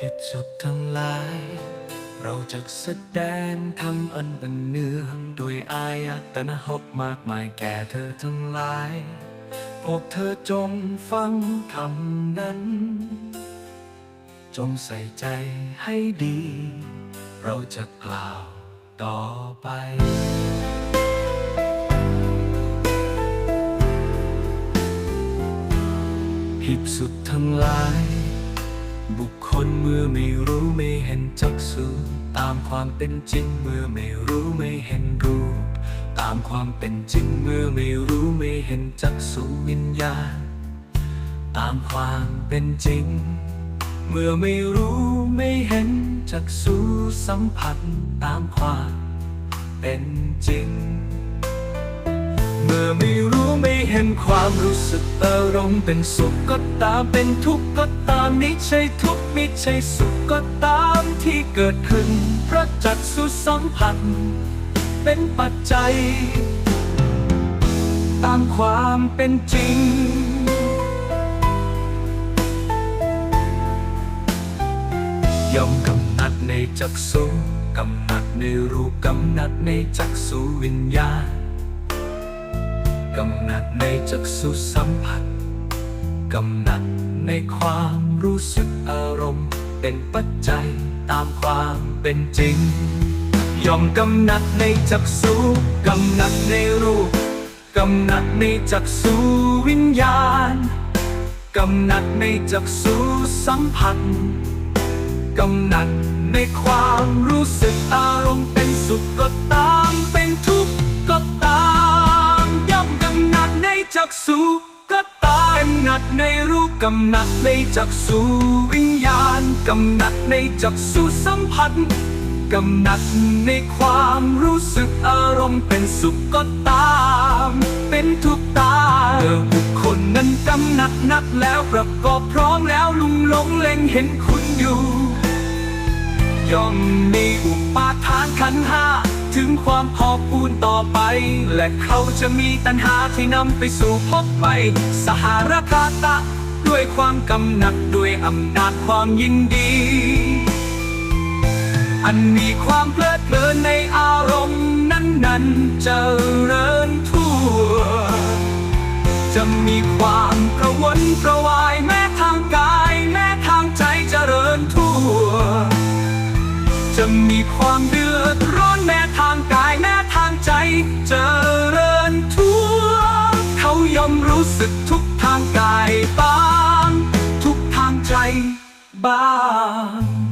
ผิดสุดทั้งหลาย เราจะแสดงทำอันเป็นเนืองด้วยอายตนะหกมากมายแก่เธอทั้งหลาย พวกเธอจงฟังคำนั้น จงใส่ใจให้ดี เราจะกล่าวต่อไปผิดสุดทั้งหลาย บุคคลเมื่อไม่รู้ไม่เห็นจักสุตามความเป็นจริงเมื่อไม่รู้ไม่เห็นรูป ตามความเป็นจริงเมื่อไม่รู้ไม่เห็นจักสุวิญญาณตามความเป็นจริง เมื่อไม่รู้ไม่เห็นจักสุสัมผัสตามความเป็นจริง ความรู้สึกอารมณ์เป็นสุขก็ตามเป็นทุกข์ก็ตามไม่ใช่ทุกข์ไม่ใช่สุขก็ตามที่เกิดขึ้นเพราะจักสุสัมผัสเป็นปัจจัย ตามความเป็นจริงย่อมกำนัดในจักสุกำนัดในรูปกำนัดในจักสุวิญญาณ กำหนัดในจักสุสัมผัส กำหนัดในความรู้สึกอารมณ์ เป็นปัจจัยตามความเป็นจริง ย่อมกำหนัดในจักสุกำหนัดในรูป กำหนัดในจักสุวิญญาณ กำหนัดในจักสุสัมผัส กำหนัดในความรู้สึกอารมณ์ กสุก็ตามกำหนัดในรูปกำหนัดในจักสุวิญญาณกำหนัดในจักสุสัมผัสกำหนัดในความรู้สึกอารมณ์เป็นสุขก็ตาม เป็นทุกตาเมื่อบุคคลนั้นกำหนัดนักแล้วประกอบพร้อมแล้วลุงหลงเล็งเห็นคุณอยู่ ย่อมมีอุปาทานขันห้า ถึงความพอคูณต่อไป และเขาจะมีตัณหาที่นำไปสู่พบใหม่ สหรคาตะ ด้วยความกำหนัดด้วยอำนาจความยินดี อันมีความเพลิดเพลินในอารมณ์นั้นๆเจริญทั่ว จะมีความกระวนกระวายแม้ทางกายแม้ทางใจเจริญทั่ว จะมีความดื ร้อนแม้ทางกายแม้ทางใจ เจริญทั่ว เขายอมรู้สึกทุกทางกายบ้าง ทุกทางใจบ้าง